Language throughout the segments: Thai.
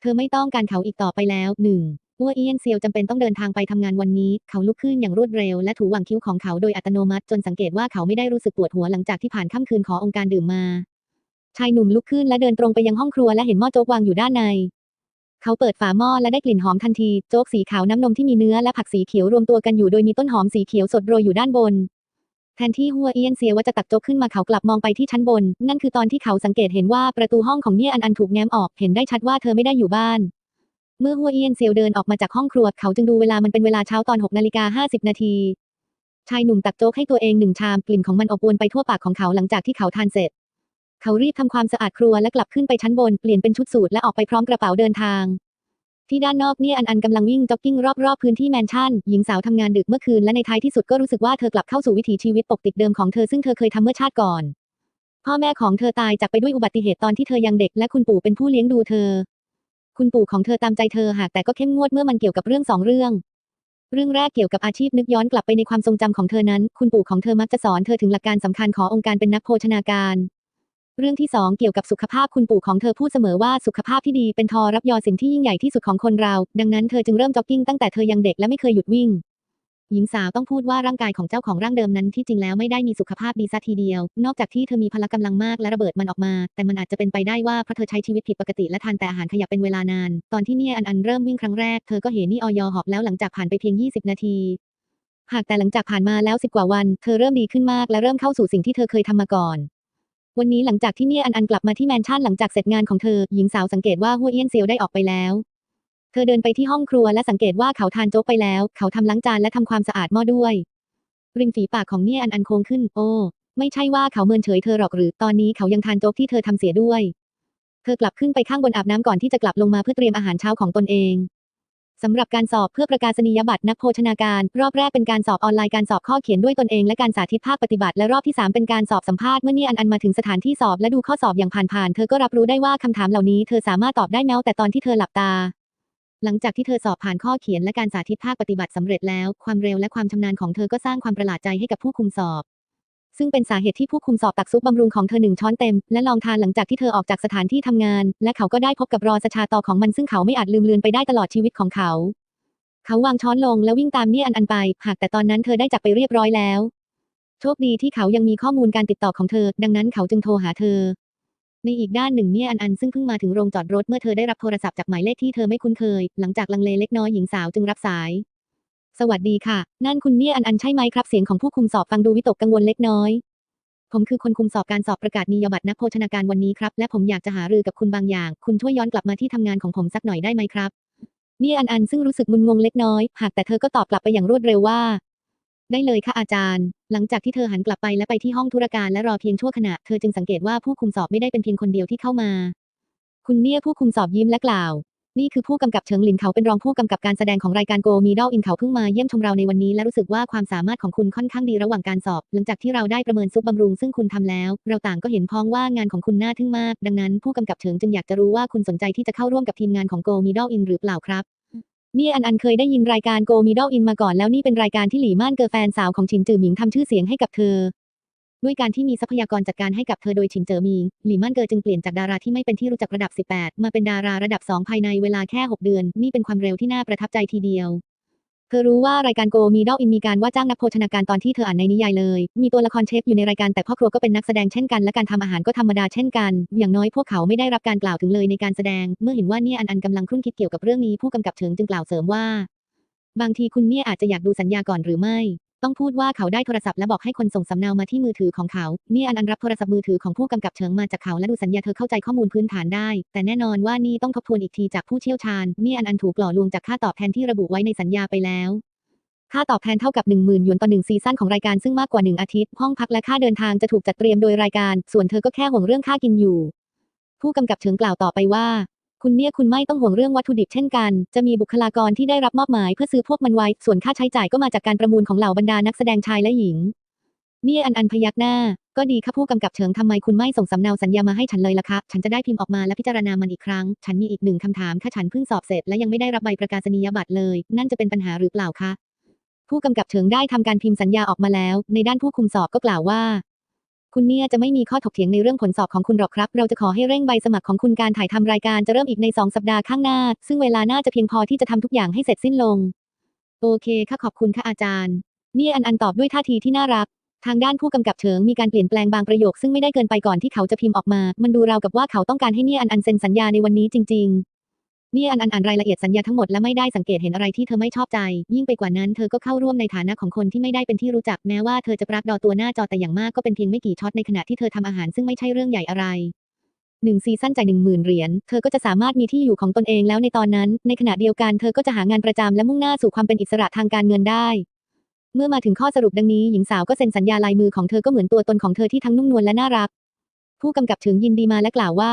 เธอไม่ต้องการเขาอีกต่อไปแล้วหนึ่งวัวเอียนเซียวจำเป็นต้องเดินทางไปทำงานวันนี้ เขาลุกขึ้นอย่างรวดเร็วและถูหว่างคิ้วของเขาโดยอัตโนมัติ จนสังเกตว่าเขาไม่ได้รู้สึกปวดหัวหลังจากที่ผ่านค่ำคืนขอองค์การดื่มมา ชายหนุ่มลุกขึ้นและเดินตรงไปยังห้องครัวและเห็นหม้อโจ๊กวางอยู่ด้านใน เขาเปิดฝาหม้อและได้กลิ่นหอมทันที โจ๊กสีขาวน้ำนมที่มีเนื้อและผักสีเขียวรวมตัวกันอยู่โดยมีต้นหอมสีเขียวสดโรยอยู่ด้านบน แทนที่หัวเอียนเซียว่าจะตักโจกขึ้นมาเขากลับมองไปที่ชั้นบน นั่นคือตอนที่เขาสังเกตเห็นว่าประตูห้องของเมี่ยอันอันถูกแง้มออก เห็นได้ชัดว่าเธอไม่ได้อยู่บ้าน เมื่อหัวเอียนเซียวเดินออกมาจากห้องครัวเขาจึงดูเวลามันเป็นเวลาเช้าตอน6นาฬิกา50นาทีชายหนุ่มตักโจ๊กให้ตัวเองหนึ่งชามกลิ่นของมันอบอวนไปทั่วปากของเขาหลังจากที่เขาทานเสร็จ เขารีบทำความสะอาดครัวและกลับขึ้นไปชั้นบนเปลี่ยนเป็นชุดสูทและออกไปพร้อมกระเป๋าเดินทาง ที่ด้านนอกเนี่ยอันอันกำลังวิ่งจ็อกกิ้งรอบๆพื้นที่แมนชั่น หญิงสาวทำงานดึกเมื่อคืนและในท้ายที่สุดก็รู้สึกว่าเธอกลับเข้าสู่วิถีชีวิตปกติเดิมของเธอซึ่งเธอเคยทำเมื่อชาติก่อน พ่อแม่ของเธอตายจากไปด้วยอุบัติเหตุตอนที่เธอยังเด็กและคุณปู่เป็นผู้เลี้ยงดูเธอ คุณปู่ของเธอตามใจเธอหากแต่ก็เข้มงวดเมื่อมันเกี่ยวกับเรื่องสองเรื่อง เรื่องแรกเกี่ยวกับอาชีพนึกย้อนกลับไปในความทรงจำของเธอนั้น คุณปู่ของเธอมักจะสอนเธอถึงหลักการสำคัญขององค์การเป็นนักโภชนาการ เรื่องที่สองเกี่ยวกับสุขภาพคุณปู่ของเธอพูดเสมอว่าสุขภาพที่ดีเป็นทอรับยอสิ่งที่ยิ่งใหญ่ที่สุดของคนเรา ดังนั้นเธอจึงเริ่มจ็อกกิ้งตั้งแต่เธอยังเด็กและไม่เคยหยุดวิ่ง หญิงสาวต้องพูดว่าร่างกายของเจ้าของร่างเดิมนั้นที่จริงแล้วไม่ได้มีสุขภาพดีซะทีเดียว นอกจากที่เธอมีพละกำลังมากและระเบิดมันออกมา แต่มันอาจจะเป็นไปได้ว่าเพราะเธอใช้ชีวิตผิดปกติและทานแต่อาหารขยับเป็นเวลานาน ตอนที่เนี่ยอันอันเริ่มวิ่งครั้งแรกเธอก็เห็นนี่ออยหอบแล้วหลังจากผ่านไปเพียง 20 นาทีหากแต่หลังจากผ่านมาแล้วสิบกว่าวัน เธอเริ่มดีขึ้นมากและเริ่มเข้าสู่สิ่งที่เธอเคยทำมาก่อน วันนี้หลังจากที่เนี่ยอันอันกลับมาที่แมนชั่นหลังจากเสร็จงานของเธอ หญิงสาวสังเกตว่าหัวเอี้ยนเซียวได้ออกไปแล้ว เธอเดินไปที่ห้องครัวและสังเกตว่าเขาทานโจ๊กไปแล้ว เขาทำล้างจานและทำความสะอาดหม้อด้วย ริมฝีปากของเนี่ยอันอันโค้งขึ้น โอ้ไม่ใช่ว่าเขาเมินเฉยเธอหรอกหรือ ตอนนี้เขายังทานโจ๊กที่เธอทำเสียด้วย เธอกลับขึ้นไปข้างบนอาบน้ำก่อนที่จะกลับลงมาเพื่อเตรียมอาหารเช้าของตนเอง สำหรับการสอบเพื่อประกาศนียบัตรนักโภชนาการ รอบแรกเป็นการสอบออนไลน์การสอบข้อเขียนด้วยตนเองและการสาธิตภาคปฏิบัติและรอบที่ 3 เป็นการสอบสัมภาษณ์เมื่อนี่อันอันมาถึงสถานที่สอบและดูข้อสอบอย่างผ่านๆเธอก็รับรู้ได้ว่าคำถามเหล่านี้เธอสามารถตอบได้แม้แต่ตอนที่เธอหลับตา หลังจากที่เธอสอบผ่านข้อเขียนและการสาธิตภาคปฏิบัติสำเร็จแล้ว ความเร็วและความชำนาญของเธอก็สร้างความประหลาดใจให้กับผู้คุมสอบ ซึ่งเป็นสาเหตุที่ผู้คุมสอบตักซุปบำรุงของเธอหนึ่งช้อนเต็ม และลองทานหลังจากที่เธอออกจากสถานที่ทำงาน และเขาก็ได้พบกับรอสชาตอของมันซึ่งเขาไม่อาจลืมเลือนไปได้ตลอดชีวิตของเขา เขาวางช้อนลงแล้ววิ่งตามเนี่ยอันอันไป หากแต่ตอนนั้นเธอได้จับไปเรียบร้อยแล้ว โชคดีที่เขายังมีข้อมูลการติดต่อของเธอ ดังนั้นเขาจึงโทรหาเธอ ในอีกด้านหนึ่งเนี่ยอันอันซึ่งเพิ่งมาถึงโรงจอดรถเมื่อเธอได้รับโทรศัพท์จากหมายเลขที่เธอไม่คุ้นเคย หลังจากลังเลเล็กน้อยหญิงสาวจึงรับสาย สวัสดีค่ะ นั่นคุณเนี่ยอันอันใช่ไหมครับ เสียงของผู้คุมสอบฟังดูวิตกกังวลเล็กน้อย ผมคือคนคุมสอบการสอบประกาศนียบัตรนักโภชนาการวันนี้ครับ และผมอยากจะหารือกับคุณบางอย่าง คุณช่วยย้อนกลับมาที่ทำงานของผมสักหน่อยได้ไหมครับเนี่ยอันอันซึ่งรู้สึกมึนงงเล็กน้อย หากแต่เธอก็ตอบกลับไปอย่างรวดเร็วว่า ได้เลยค่ะอาจารย์ หลังจากที่เธอหันกลับไปและไปที่ห้องธุรการและรอเพียงชั่วขณะ เธอจึงสังเกตว่าผู้คุมสอบไม่ได้เป็นเพียงคนเดียวที่เข้ามา คุณเนี่ยผู้คุมสอบยิ้มและกล่าว นี่คือผู้กำกับเฉิงหลินเขาเป็นรองผู้กำกับการแสดงของรายการโกมีดอลอินเขาเพิ่งมาเยี่ยมชมเราในวันนี้และรู้สึกว่าความสามารถของคุณค่อนข้างดีระหว่างการสอบ หลังจากที่เราได้ประเมินซุปบำรุงซึ่งคุณทำแล้ว เราต่างก็เห็นพ้องว่างานของคุณน่าทึ่งมาก ดังนั้นผู้กำกับเฉิงจึงอยากจะรู้ว่าคุณสนใจที่จะเข้าร่วมกับทีมงานของโกมีดอลอินหรือเปล่าครับนี่อันอันเคยได้ยินรายการโกมีดอลอินมาก่อนแล้วนี่เป็นรายการที่หลี่ม่านเกอแฟนสาวของฉินจือหมิงทำชื่อเสียงให้กับเธอ ด้วยการที่มีทรัพยากรจัดการให้กับเธอโดยฉินเจอมิงหลี่ม่นเกอจึงเปลี่ยนจากดาราที่ไม่เป็นที่รู้จักระดับ 18 มาเป็นดาราระดับ 2 ภายในเวลาแค่ 6 เดือน นี่เป็นความเร็วที่น่าประทับใจทีเดียว เธอรู้ว่ารายการโกมีดอลอินมีการว่าจ้างนักโภชนาการตอนที่เธออ่านในนิยายเลย มีตัวละครเชฟอยู่ในรายการแต่พ่อครัวก็เป็นนักแสดงเช่นกันและการทำอาหารก็ธรรมดาเช่นกัน อย่างน้อยพวกเขาไม่ได้รับการกล่าวถึงเลยในการแสดง เมื่อเห็นว่าเนี่ยอันอันกำลังครุ่นคิดเกี่ยวกับเรื่องนี้ผู้กำกับเฉิงจึงกล่าวเสริมว่า บางทีคุณเนี่ยอาจจะอยากดูสัญญาก่อนหรือไม่ ต้องพูดว่าเขาได้โทรศัพท์และบอกให้คนส่งสำเนามาที่มือถือของเขาเนี่ยอันอันรับโทรศัพท์มือถือของผู้กำกับเฉิงมาจากเขาและดูสัญญาเธอเข้าใจข้อมูลพื้นฐานได้ แต่แน่นอนว่านี่ต้องทบทวนอีกทีจากผู้เชี่ยวชาญเนี่ยอันอันถูกหล่อลวงจากค่าตอบแทนที่ระบุไว้ในสัญญาไปแล้วค่าตอบแทนเท่ากับ 10,000 หยวนต่อหนึ่งซีซั่นของรายการซึ่งมากกว่าหนึ่งอาทิตย์ ห้องพักและค่าเดินทางจะถูกจัดเตรียมโดยรายการ ส่วนเธอก็แค่ห่วงเรื่องค่ากินอยู่ ผู้กำกับเฉิงกล่าวต่อไปว่า คุณเนี่ยคุณไม่ต้องห่วงเรื่องวัตถุดิบเช่นกัน จะมีบุคลากรที่ได้รับมอบหมายเพื่อซื้อพวกมันไว้ ส่วนค่าใช้จ่ายก็มาจากการประมูลของเหล่าบรรดานักแสดงชายและหญิง เนี่ยอันอันพยักหน้า ก็ดีค่ะผู้กำกับเฉิงทำไมคุณไม่ส่งสำเนาสัญญามาให้ฉันเลยล่ะคะ ฉันจะได้พิมพ์ออกมาและพิจารณามันอีกครั้ง ฉันมีอีกหนึ่งคำถามค่ะฉันเพิ่งสอบเสร็จและยังไม่ได้รับใบประกาศนียบัตรเลย นั่นจะเป็นปัญหาหรือเปล่าคะผู้กำกับเฉิงได้ทำการพิมพ์สัญญาออกมาแล้ว ในด้านผู้คุมสอบก็กล่าวว่า คุณเนี่ยจะไม่มีข้อถกเถียงในเรื่องผลสอบของคุณหรอกครับ เราจะขอให้เร่งใบสมัครของคุณการถ่ายทำรายการจะเริ่มอีกในสองสัปดาห์ข้างหน้า ซึ่งเวลาน่าจะเพียงพอที่จะทำทุกอย่างให้เสร็จสิ้นลง โอเคค่ะขอบคุณค่ะอาจารย์ เนี่ยอันอันตอบด้วยท่าทีที่น่ารัก ทางด้านผู้กำกับเฉิงมีการเปลี่ยนแปลงบางประโยคซึ่งไม่ได้เกินไปก่อนที่เขาจะพิมพ์ออกมา มันดูราวกับว่าเขาต้องการให้เนี่ยอันอันเซ็นสัญญาในวันนี้จริงๆ เนี่ยอันอันอ่านรายละเอียดสัญญาทั้งหมดและไม่ได้สังเกตเห็นอะไรที่เธอไม่ชอบใจ ยิ่งไปกว่านั้นเธอก็เข้าร่วมในฐานะของคนที่ไม่ได้เป็นที่รู้จักแม้ว่าเธอจะปรากฏตัวหน้าจอแต่อย่างมากก็เป็นเพียงไม่กี่ช็อตในขณะที่เธอทำอาหารซึ่งไม่ใช่เรื่องใหญ่อะไรหนึ่งซีซั่นจ่ายหนึ่งหมื่นเหรียญ เธอก็จะสามารถมีที่อยู่ของตนเองแล้วในตอนนั้น ในขณะเดียวกันเธอก็จะหางานประจำและมุ่งหน้าสู่ความเป็นอิสระทางการเงินได้ เมื่อมาถึงข้อสรุปดังนี้หญิงสาวก็เซ็นสัญญาลายมือของเธอก็เหมือนตัวตนของเธอที่ทั้งนุ่มนวลและน่ารัก ผู้กำกับถึงยินดีมาและกล่าวว่า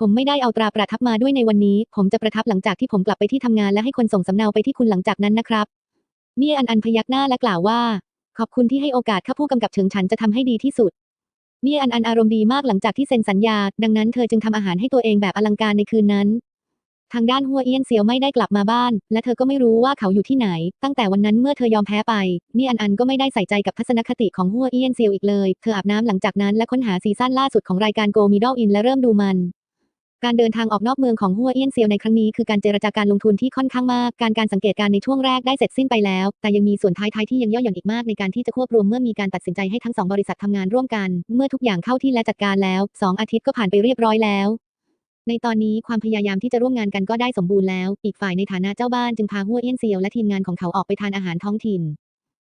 ผมไม่ได้เอาตราประทับมาด้วยในวันนี้ ผมจะประทับหลังจากที่ผมกลับไปที่ทำงานและให้คนส่งสำเนาไปที่คุณหลังจากนั้นนะครับเนี่ยอันอันพยักหน้าและกล่าวว่า ขอบคุณที่ให้โอกาสข้าผู้กำกับเฉิงฉันจะทำให้ดีที่สุดเนี่ยอันอันอารมณ์ดีมากหลังจากที่เซ็นสัญญา ดังนั้นเธอจึงทำอาหารให้ตัวเองแบบอลังการในคืนนั้น ทางด้านหัวเอี้ยนเซียวไม่ได้กลับมาบ้าน และเธอก็ไม่รู้ว่าเขาอยู่ที่ไหน ตั้งแต่วันนั้นเมื่อเธอยอมแพ้ไปเนี่ยอันอันก็ไม่ได้ใส่ใจกับทัศนคติของหัวเอี้ยนเซียวอีกเลย เธออาบน้ำหลังจากนั้นและค้นหาซีซั่นล่าสุดของรายการ Go Middle In และเริ่มดูมัน การเดินทางออกนอกเมืองของหัวเอี้ยนเซียวในครั้งนี้คือการเจรจาการลงทุนที่ค่อนข้างมาก การการสังเกตการณ์ในช่วงแรกได้เสร็จสิ้นไปแล้ว แต่ยังมีส่วนท้ายๆที่ยังย่อหย่อนอีกมากในการที่จะควบรวมเมื่อมีการตัดสินใจให้ทั้งสองบริษัททำงานร่วมกัน เมื่อทุกอย่างเข้าที่และจัดการแล้วสองอาทิตย์ก็ผ่านไปเรียบร้อยแล้ว ในตอนนี้ความพยายามที่จะร่วมงานกันก็ได้สมบูรณ์แล้ว อีกฝ่ายในฐานะเจ้าบ้านจึงพาหัวเอี้ยนเซียวและทีมงานของเขาออกไปทานอาหารท้องถิ่น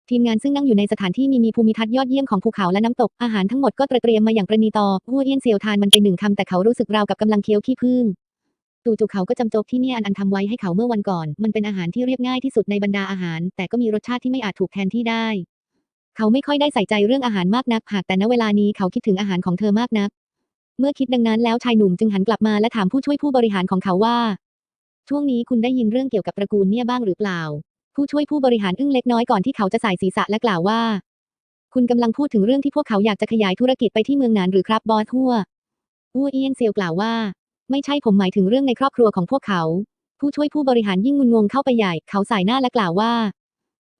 ทีมงานซึ่งนั่งอยู่ในสถานที่มีมีภูมิทัศน์ยอดเยี่ยมของภูเขาและน้ำตก อาหารทั้งหมดก็เตรียมมาอย่างประณีตอหัวเอี้ยนเซียวทานมันไปหนึ่งคำแต่เขารู้สึกราวกับกำลังเคี้ยวขี้ผึ้งจู่ๆเขาก็จำโจกที่เนี่ยอันอันทำไว้ให้เขาเมื่อวันก่อน มันเป็นอาหารที่เรียบง่ายที่สุดในบรรดาอาหาร แต่ก็มีรสชาติที่ไม่อาจถูกแทนที่ได้ เขาไม่ค่อยได้ใส่ใจเรื่องอาหารมากนัก หากแต่ณเวลานี้เขาคิดถึงอาหารของเธอมากนัก เมื่อคิดดังนั้นแล้วชายหนุ่มจึงหันกลับมาและถามผู้ช่วยผู้บริหารของเขาว่า ช่วงนี้คุณได้ยินเรื่องเกี่ยวกับตระกูลเนี่ยบ้างหรือเปล่า ผู้ช่วยผู้บริหารอึ้งเล็กน้อยก่อนที่เขาจะสายศีรษะและกล่าวว่า คุณกำลังพูดถึงเรื่องที่พวกเขาอยากจะขยายธุรกิจไปที่เมืองนานหรือครับบอสฮัวฮัวเอียนเซียวกล่าวว่า ไม่ใช่ผมหมายถึงเรื่องในครอบครัวของพวกเขา ผู้ช่วยผู้บริหารยิ่งงุนงงเข้าไปใหญ่ เขาสายหน้าและกล่าวว่า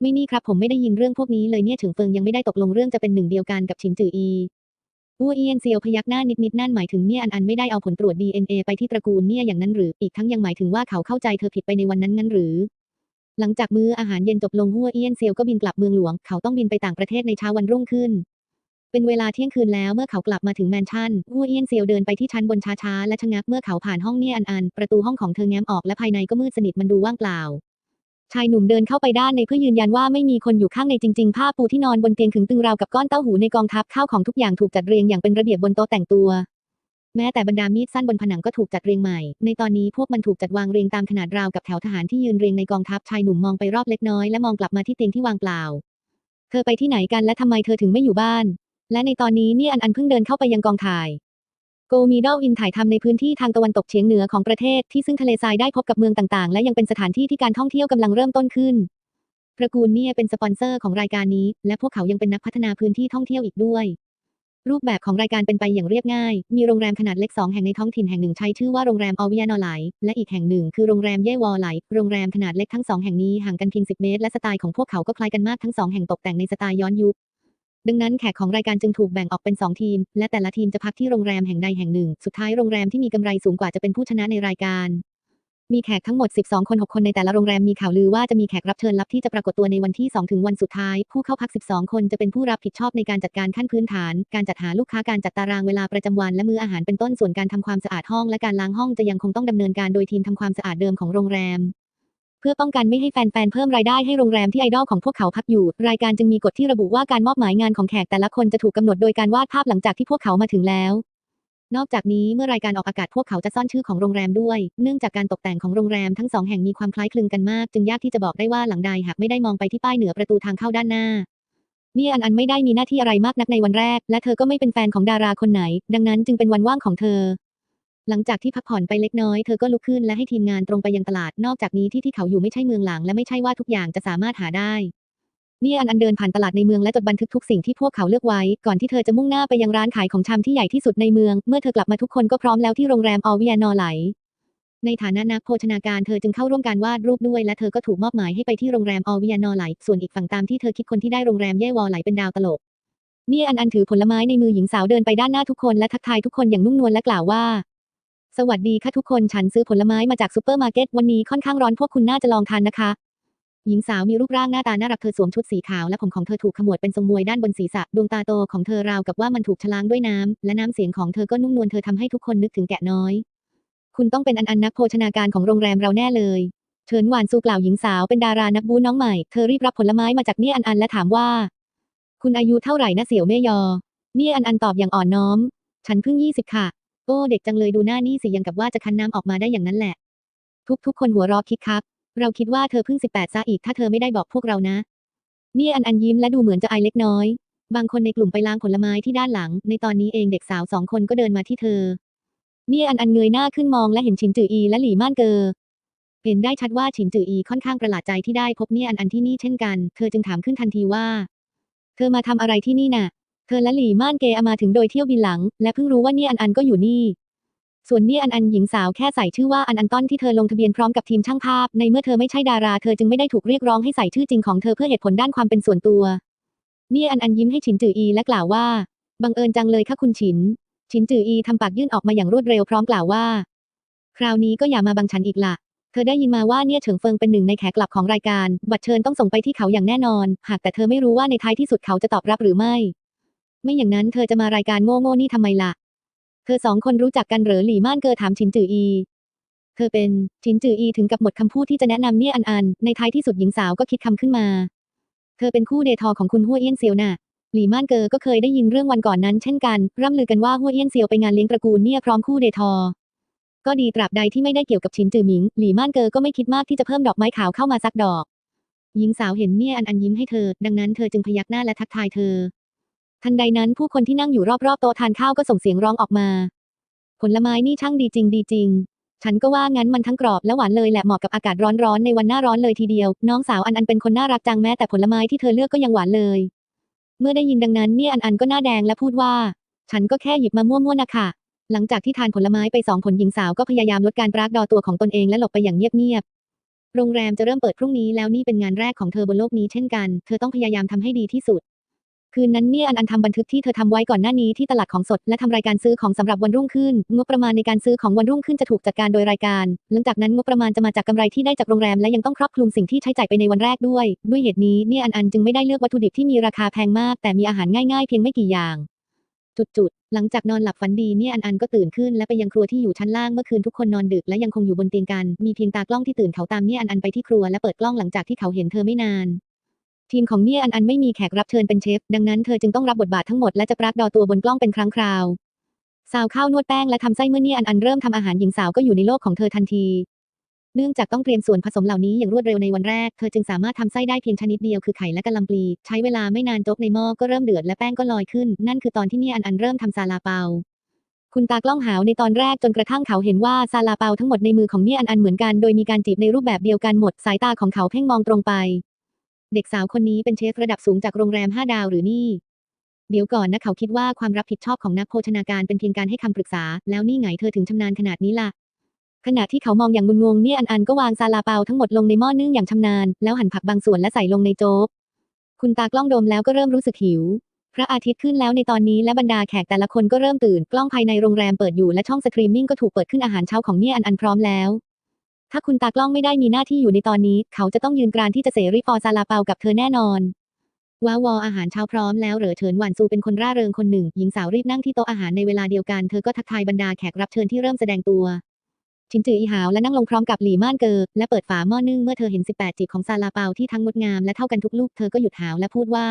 ไม่นี่ครับผมไม่ได้ยินเรื่องพวกนี้เลยเนี่ยถึงเฟิงยังไม่ได้ตกลงเรื่องจะเป็นหนึ่งเดียวกันกับชินจืออีอัวเอียนเซียวพยักหน้านิดๆนั่นหมายถึงเนี่ยอันอันไม่ได้เอาผลตรวจ DNA ไปที่ตระกูลเนี่ยอย่างนั้นหรือ อีกทั้งยังหมายถึงว่าเขาเข้าใจเธอผิดไปในวันนั้นงั้นหรือ หลังจากมื้ออาหารเย็นจบลงหัวเอียนเซียวก็บินกลับเมืองหลวง เขาต้องบินไปต่างประเทศในเช้าวันรุ่งขึ้น เป็นเวลาเที่ยงคืนแล้วเมื่อเขากลับมาถึงแมนชั่นหัวเอียนเซียวเดินไปที่ชั้นบนช้าๆและชะงักเมื่อเขาผ่านห้องเนี่ยอันอันประตูห้องของเธอแง้มออกและภายในก็มืดสนิทมันดูว่างเปล่าชายหนุ่มเดินเข้าไปด้านในเพื่อยืนยันว่าไม่มีคนอยู่ข้างในจริงๆ ผ้าปูที่นอนบนเตียงขึงตึงราวกับก้อนเต้าหูในกองทัพข้าวของทุกอย่างถูกจัดเรียงอย่างเป็นระเบียบบนโต๊ะแต่งตัว แม้แต่บรรดามีดสั้นบนผนังก็ถูกจัดเรียงใหม่ ในตอนนี้พวกมันถูกจัดวางเรียงตามขนาดราวกับแถวทหารที่ยืนเรียงในกองทัพชายหนุ่มมองไปรอบเล็กน้อยและมองกลับมาที่เตียงที่วางเปล่า เธอไปที่ไหนกันและทำไมเธอถึงไม่อยู่บ้าน และในตอนนี้เนี่ยอันอันเพิ่งเดินเข้าไปยังกองถ่าย โกมีดอลอินถ่ายทำในพื้นที่ทางตะวันตกเฉียงเหนือของประเทศที่ซึ่งทะเลทรายได้พบกับเมืองต่างๆ และยังเป็นสถานที่ที่การท่องเที่ยวกำลังเริ่มต้นขึ้นตระกูลเนี่ยเป็นสปอนเซอร์ของรายการนี้ และพวกเขายังเป็นนักพัฒนาพื้นที่ท่องเที่ยวอีกด้วย รูปแบบของรายการเป็นไปอย่างเรียบง่าย มีโรงแรมขนาดเล็กสองแห่งในท้องถิ่นแห่งหนึ่งใช้ชื่อว่าโรงแรมอวิยานอไลและอีกแห่งหนึ่งคือโรงแรมเย่วอไลโรงแรมขนาดเล็กทั้งสองแห่งนี้ห่างกันเพียง 10 เมตร และสไตล์ของพวกเขาก็คล้ายกันมากทั้งสองแห่งตกแต่งในสไตล์ย้อนยุค ดังนั้นแขกของรายการจึงถูกแบ่งออกเป็น 2 ทีม และแต่ละทีมจะพักที่โรงแรมแห่งใดแห่งหนึ่ง สุดท้ายโรงแรมที่มีกำไรสูงกว่าจะเป็นผู้ชนะในรายการ มีแขกทั้งหมด 12 คน 6 คนในแต่ละโรงแรมมีข่าวลือว่าจะมีแขกรับเชิญลับที่จะปรากฏตัวในวันที่ 2 ถึงวันสุดท้าย ผู้เข้าพัก 12 คนจะเป็นผู้รับผิดชอบในการจัดการขั้นพื้นฐาน การจัดหาลูกค้าการจัดตารางเวลาประจำวันและมื้ออาหารเป็นต้นส่วนการทำความสะอาดห้องและการล้างห้องจะยังคงต้องดำเนินการโดยทีมทำความสะอาดเดิมของโรงแรมเพื่อป้องกันไม่ให้แฟนๆ เพิ่มรายได้ให้โรงแรมที่ไอดอลของพวกเขาพักอยู่ รายการจึงมีกฎที่ระบุว่าการมอบหมายงานของแขกแต่ละคนจะถูกกำหนดโดยการวาดภาพหลังจากที่พวกเขามาถึงแล้ว นอกจากนี้เมื่อรายการออกอากาศพวกเขาจะซ่อนชื่อของโรงแรมด้วย เนื่องจากการตกแต่งของโรงแรมทั้งสองแห่งมีความคล้ายคลึงกันมาก จึงยากที่จะบอกได้ว่าหลังใดหากไม่ได้มองไปที่ป้ายเหนือประตูทางเข้าด้านหน้าเนี่ยอันอันไม่ได้มีหน้าที่อะไรมากนักในวันแรก และเธอก็ไม่เป็นแฟนของดาราคนไหน ดังนั้นจึงเป็นวันว่างของเธอ หลังจากที่พักผ่อนไปเล็กน้อยเธอก็ลุกขึ้นและให้ทีมงานตรงไปยังตลาด นอกจากนี้ที่ที่เขาอยู่ไม่ใช่เมืองหลัง และไม่ใช่ว่าทุกอย่างจะสามารถหาได้ เนี่ยอันอันเดินผ่านตลาดในเมืองและจดบันทึกทุกสิ่งที่พวกเขาเลือกไว้ ก่อนที่เธอจะมุ่งหน้าไปยังร้านขายของชำที่ใหญ่ที่สุดในเมือง เมื่อเธอกลับมาทุกคนก็พร้อมแล้วที่โรงแรมออวิยานอไหล ในฐานะนักโภชนาการเธอจึงเข้าร่วมการวาดรูปด้วย และเธอก็ถูกมอบหมายให้ไปที่โรงแรมออวิยานอไหล ส่วนอีกฝั่งตามที่เธอคิดคนที่ได้โรงแรมเย่วอไหลเป็นดาวตลก เนี่ยอันอันถือผลไม้ในมือหญิงสาวเดินไปด้านหน้าทุกคนและทักทายทุกคนอย่างนุ่มนวลและกล่าวว่า สวัสดีค่ะทุกคนฉันซื้อผลไม้มาจากซูเปอร์มาร์เก็ตวันนี้ค่อนข้างร้อนพวกคุณน่าจะลองทานนะคะ หญิงสาวมีรูปร่างหน้าตาน่ารักเธอสวมชุดสีขาวและผมของเธอถูกขมวดเป็นทรงมวยด้านบนศีรษะดวงตาโตของเธอราวกับว่ามันถูกฉลางด้วยน้ำและน้ำเสียงของเธอก็นุ่มนวลเธอทำให้ทุกคนนึกถึงแกะน้อย คุณต้องเป็นอันอันนักโภชนาการของโรงแรมเราแน่เลยเฉินหวานซูกล่าวหญิงสาวเป็นดารานักบูน้องใหม่เธอรีบรับผลไม้มาจากเนี่ยอันอันและถามว่า คุณอายุเท่าไหร่นะเสี่ยวเม่ยอเนี่ยอันอันตอบอย่างอ่อนน้อม ฉันเพิ่งยี่สิบค่ะ โอ้เด็กจังเลยดูหน้านี่สิยังกับว่าจะคั้นน้ำออกมาได้อย่างนั้นแหละ ทุกๆคนหัวเราะคิกคัก เราคิดว่าเธอเพิ่งสิบแปดซะอีกถ้าเธอไม่ได้บอกพวกเรานะ เนี่ยอันอันยิ้มและดูเหมือนจะอายเล็กน้อย บางคนในกลุ่มไปล้างผลไม้ที่ด้านหลัง ในตอนนี้เองเด็กสาวสองคนก็เดินมาที่เธอ เนี่ยอันอันเงยหน้าขึ้นมองและเห็นฉินจืออีและหลี่ม่านเกอเห็นได้ชัดว่าฉินจืออีค่อนข้างประหลาดใจที่ได้พบเนี่ยอันอันที่นี่เช่นกัน เธอจึงถามขึ้นทันทีว่า เธอมาทำอะไรที่นี่น่ะ เธอและหลี่ม่านเกอมาถึงโดยเที่ยวบินหลัง และเพิ่งรู้ว่าเนี่ยอันอันก็อยู่นี่ ส่วนนี่อันอันหญิงสาวแค่ใส่ชื่อว่าอันอันต้นที่เธอลงทะเบียนพร้อมกับทีมช่างภาพ ในเมื่อเธอไม่ใช่ดาราเธอจึงไม่ได้ถูกเรียกร้องให้ใส่ชื่อจริงของเธอเพื่อเหตุผลด้านความเป็นส่วนตัวนี่อันอันยิ้มให้ฉินจืออีและกล่าวว่า บังเอิญจังเลยค่ะคุณฉิน ฉินจืออีทำปากยื่นออกมาอย่างรวดเร็วพร้อมกล่าวว่า คราวนี้ก็อย่ามาบังฉันอีกละเธอได้ยินมาว่าเนี่ยเฉิงเฟิงเป็นหนึ่งในแขกกลับของรายการ บัตรเชิญต้องส่งไปที่เขาอย่างแน่นอน หากแต่เธอไม่รู้ว่าในท้ายที่สุดเขาจะตอบรับหรือไม่ ไม่อย่างนั้นเธอจะมารายการโง่ๆนี่ทำไมล่ะ ธอสองคนรู้จักกันเหรือหลี่ม่านเกอถามฉินจืออี เธอเป็นฉินจืออีถึงกับหมดคำพูดที่จะแนะนำเนี่ยอันอัน ในท้ายที่สุดหญิงสาวก็คิดคำขึ้นมา เธอเป็นคู่เดทอของคุณฮั่วเอี้ยนเซียวน่ะ หลี่ม่านเกอก็เคยได้ยินเรื่องวันก่อนนั้นเช่นกัน ร่ำลือกันว่าฮั่วเอี้ยนเซียวไปงานเลี้ยงตระกูลเนี่ยพร้อมคู่เดทอ ก็ดีตราบใดที่ไม่ได้เกี่ยวกับฉินจือหมิง หลี่ม่านเกอก็ไม่คิดมากที่จะเพิ่มดอกไม้ขาวเข้ามาสักดอก หญิงสาวเห็นเนี่ยอันอันยิ้มให้เธอ ดังนั้นเธอจึงพยักหน้าและทักทายเธอ ทันใดนั้นผู้คนที่นั่งอยู่รอบๆโต๊ะทานข้าวก็ส่งเสียงร้องออกมา ผลไม้นี่ช่างดีจริงดีจริง ฉันก็ว่างั้นมันทั้งกรอบและหวานเลยแหละเหมาะกับอากาศร้อนๆในวันหน้าร้อนเลยทีเดียว น้องสาวอันอันเป็นคนน่ารักจังแม้แต่ผลไม้ที่เธอเลือกก็ยังหวานเลย เมื่อได้ยินดังนั้นเนี่ยอันอันก็หน้าแดงและพูดว่า ฉันก็แค่หยิบมามั่วๆนะคะหลังจากที่ทานผลไม้ไปสองผลหญิงสาวก็พยายามลดการปรากดอตัวของตนเองและหลบไปอย่างเงียบๆโรงแรมจะเริ่มเปิดพรุ่งนี้แล้วนี่เป็นงานแรกของเธอบนโลกนี้เช่นกัน เธอต้องพยายามทำให้ดีที่สุด คืนนั้นเนี่ยอันอันทำบันทึกที่เธอทำไว้ก่อนหน้านี้ที่ตลาดของสด และทำรายการซื้อของสำหรับวันรุ่งขึ้น งบประมาณในการซื้อของวันรุ่งขึ้นจะถูกจัดการโดยรายการ หลังจากนั้นงบประมาณจะมาจากกำไรที่ได้จากโรงแรมและยังต้องครอบคลุมสิ่งที่ใช้จ่ายไปในวันแรกด้วย ด้วยเหตุนี้เนี่ยอันอันจึงไม่ได้เลือกวัตถุดิบที่มีราคาแพงมาก แต่มีอาหารง่ายๆเพียงไม่กี่อย่าง จุดๆหลังจากนอนหลับฝันดีเนี่ยอันอันก็ตื่นขึ้นและไปยังครัวที่อยู่ชั้นล่างเมื่อคืนทุกคนนอนดึกและยังคงอยู่บนเตียงกันมีเพียงตากล้องที่ตื่นเขาตามเนี่ยอันอันไปที่ครัวและเปิดกล้องหลังจากที่เขาเห็นเธอไม่นาน ทีมของเนี่ยอันอันไม่มีแขกรับเชิญเป็นเชฟ ดังนั้นเธอจึงต้องรับบทบาททั้งหมดและจะปรากดอตัวบนกล้องเป็นครั้งคราว สาวข้าวนวดแป้งและทำไส้เมื่อเนี่ยอันอันเริ่มทำอาหารหญิงสาวก็อยู่ในโลกของเธอทันที เนื่องจากต้องเตรียมส่วนผสมเหล่านี้อย่างรวดเร็วในวันแรก เธอจึงสามารถทำไส้ได้เพียงชนิดเดียวคือไข่และกะหล่ำปลี ใช้เวลาไม่นานโจ๊กในหม้อก็เริ่มเดือดและแป้งก็ลอยขึ้น นั่นคือตอนที่เนี่ยอันอันเริ่มทำซาลาเปาคุณตากล้องหาวในตอนแรกจนกระทั่งเขาเห็นว่าซาลาเปาทั้งหมดในมือของเนี่ยอันอันเหมือนกันโดยมีการจีบในรูปแบบเดียวกันหมดสายตาของเขาเพ่งมองตรงไป เด็กสาวคนนี้เป็นเชฟระดับสูงจากโรงแรมห้าดาวหรือนี่ เดี๋ยวก่อนนะเขาคิดว่าความรับผิดชอบของนักโภชนาการเป็นเพียงการให้คำปรึกษา แล้วนี่ไงเธอถึงชำนาญขนาดนี้ล่ะ ขณะที่เขามองอย่างงุนงงเนี่ยอันอันก็วางซาลาเปาทั้งหมดลงในหม้อนึ่งอย่างชำนาญ แล้วหั่นผักบางส่วนและใส่ลงในโจ๊ก คุณตากล้องดมแล้วก็เริ่มรู้สึกหิว พระอาทิตย์ขึ้นแล้วในตอนนี้และบรรดาแขกแต่ละคนก็เริ่มตื่น กล้องภายในโรงแรมเปิดอยู่และช่องสตรีมมิ่งก็ถูกเปิดขึ้นอาหารเช้าของเนี่ยอันอันพร้อมแล้ว ถ้าคุณตากล้องไม่ได้มีหน้าที่อยู่ในตอนนี้ เขาจะต้องยืนกรานที่จะเสรีฟอซาลาเปากับเธอแน่นอน ว้าวออาหารเช้าพร้อมแล้วเหรอเฉินหวานซูเป็นคนร่าเริงคนหนึ่ง หญิงสาวรีบนั่งที่โต๊ะอาหารในเวลาเดียวกันเธอก็ทักทายบรรดาแขกรับเชิญที่เริ่มแสดงตัวชินจืออีหาวและนั่งลงพร้อมกับหลี่ม่านเกอและเปิดฝาหม้อนึ่งเมื่อเธอเห็น 18 จีบของซาลาเปาที่ทั้งงดงามและเท่ากันทุกลูกเธอก็หยุดหาวและพูดว่า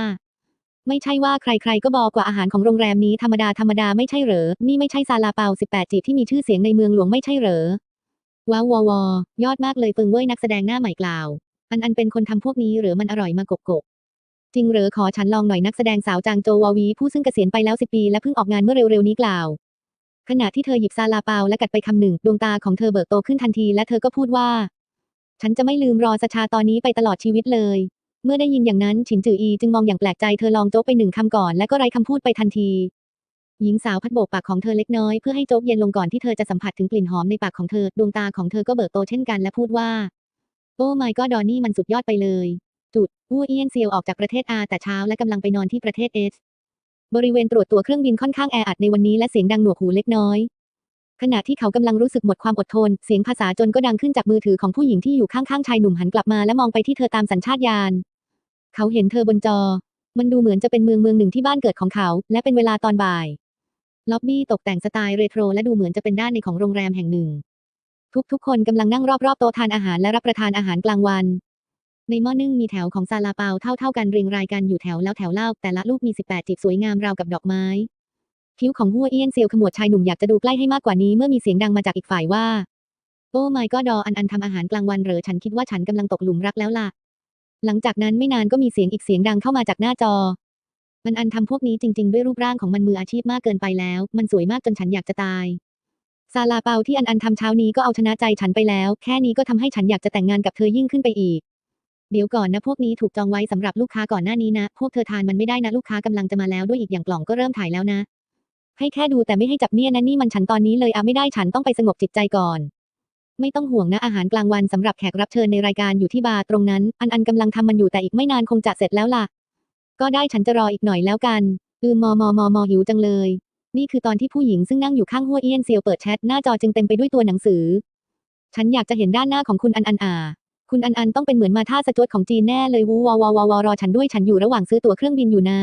ไม่ใช่ว่าใครๆก็บอกว่าอาหารของโรงแรมนี้ธรรมดาธรรมดาไม่ใช่เหรอ นี่ไม่ใช่ซาลาเปา 18 จีบที่มีชื่อเสียงในเมืองหลวงไม่ใช่เหรอ ว้าววอวอยอดมากเลยเฟิงเว่ยนักแสดงหน้าใหม่กล่าว อันอันเป็นคนทำพวกนี้หรือมันอร่อยมากกกจริงเหรอขอฉันลองหน่อยนักแสดงสาวจางโจวาวีผู้ซึ่งเกษียณไปแล้วสิปีและเพิ่งออกงานเมื่อเร็วๆนี้กล่าว ขณะที่เธอหยิบซาลาเปาและกัดไปคำหนึ่งดวงตาของเธอเบิกโตขึ้นทันทีและเธอก็พูดว่า ฉันจะไม่ลืมรอสชาตอนนี้ไปตลอดชีวิตเลย เมื่อได้ยินอย่างนั้นฉินจืออีจึงมองอย่างแปลกใจเธอลองโจ๊กไปหนึ่งคำก่อนและก็ไร้คำพูดไปทันที หญิงสาวพัดโบกปากของเธอเล็กน้อยเพื่อให้โจ๊กเย็นลงก่อนที่เธอจะสัมผัสถึงกลิ่นหอมในปากของเธอ ดวงตาของเธอก็เบิกโตเช่นกันและพูดว่า โอ้ my god ดอนนี่มันสุดยอดไปเลย จุดวูเอียนเซียวออกจากประเทศอาแต่เช้าและกำลังไปนอนที่ประเทศเอสบริเวณตรวจตัวเครื่องบินค่อนข้างแออัดในวันนี้และเสียงดังหนวกหูเล็กน้อย ขณะที่เขากำลังรู้สึกหมดความอดทน เสียงภาษาจนก็ดังขึ้นจากมือถือของผู้หญิงที่อยู่ข้างๆชายหนุ่มหันกลับมาและมองไปที่เธอตามสัญชาตญาณเขาเห็นเธอบนจอ มันดูเหมือนจะเป็นเมืองเมืองหนึ่งที่บ้านเกิดของเขา และเป็นเวลาตอนบ่าย ล็อบบี้ตกแต่งสไตล์เรโทรและดูเหมือนจะเป็นด้านในของโรงแรมแห่งหนึ่ง ทุกๆ คนกำลังนั่งรอบๆโต๊ะทานอาหารและรับประทานอาหารกลางวัน ในหม้อนึ่งมีแถวของซาลาเปาเท่า ๆ กันเรียงรายกันอยู่แถวแล้วแถวเล่าแต่ละลูกมี 18จีบสวยงามราวกับดอกไม้คิ้วของหัวเอี้ยนเซียวขมวดชายหนุ่มอยากจะดูใกล้ให้มากกว่านี้เมื่อมีเสียงดังมาจากอีกฝ่ายว่า โอ้ไม่ก็ดออันอันทำอาหารกลางวันเหรอฉันคิดว่าฉันกำลังตกหลุมรักแล้วล่ะ หลังจากนั้นไม่นานก็มีเสียงอีกเสียงดังเข้ามาจากหน้าจอ มันอันทำพวกนี้จริง ๆ ด้วยรูปร่างของมันมืออาชีพมากเกินไปแล้ว มันสวยมากจนฉันอยากจะตายซาลาเปาที่อันอันทำเช้านี้ก็เอาชนะใจฉันไปแล้ว แค่นี้ก็ทำให้ฉันอยากจะแต่งงานกับเธอยิ่งขึ้นไปอีก เดี๋ยวก่อนนะพวกนี้ถูกจองไว้สำหรับลูกค้าก่อนหน้านี้นะ พวกเธอทานมันไม่ได้นะลูกค้ากำลังจะมาแล้วด้วยอีกอย่างกล่องก็เริ่มถ่ายแล้วนะ ให้แค่ดูแต่ไม่ให้จับเนี่ยนะนี่มันฉันตอนนี้เลยอะไม่ได้ฉันต้องไปสงบจิตใจก่อน ไม่ต้องห่วงนะอาหารกลางวันสำหรับแขกรับเชิญในรายการอยู่ที่บาร์ตรงนั้น อันอันกำลังทำมันอยู่แต่อีกไม่นานคงจะเสร็จแล้วล่ะ ก็ได้ฉันจะรออีกหน่อยแล้วกัน อืมมอมอมอมอหิวจังเลย นี่คือตอนที่ผู้หญิงซึ่งนั่งอยู่ข้างหัวเอี้ยนเซียวเปิดแชทหน้าจอจึงเต็มไปด้วยตัวหนังสือ ฉันอยากจะเห็นด้านหน้าของคุณอันอันอ่าคุณอันอันต้องเป็นเหมือนมาท่าสจวดของจีนแน่เลยวูวอวอวอวอรอฉันด้วยฉันอยู่ระหว่างซื้อตั๋วเครื่องบินอยู่นะ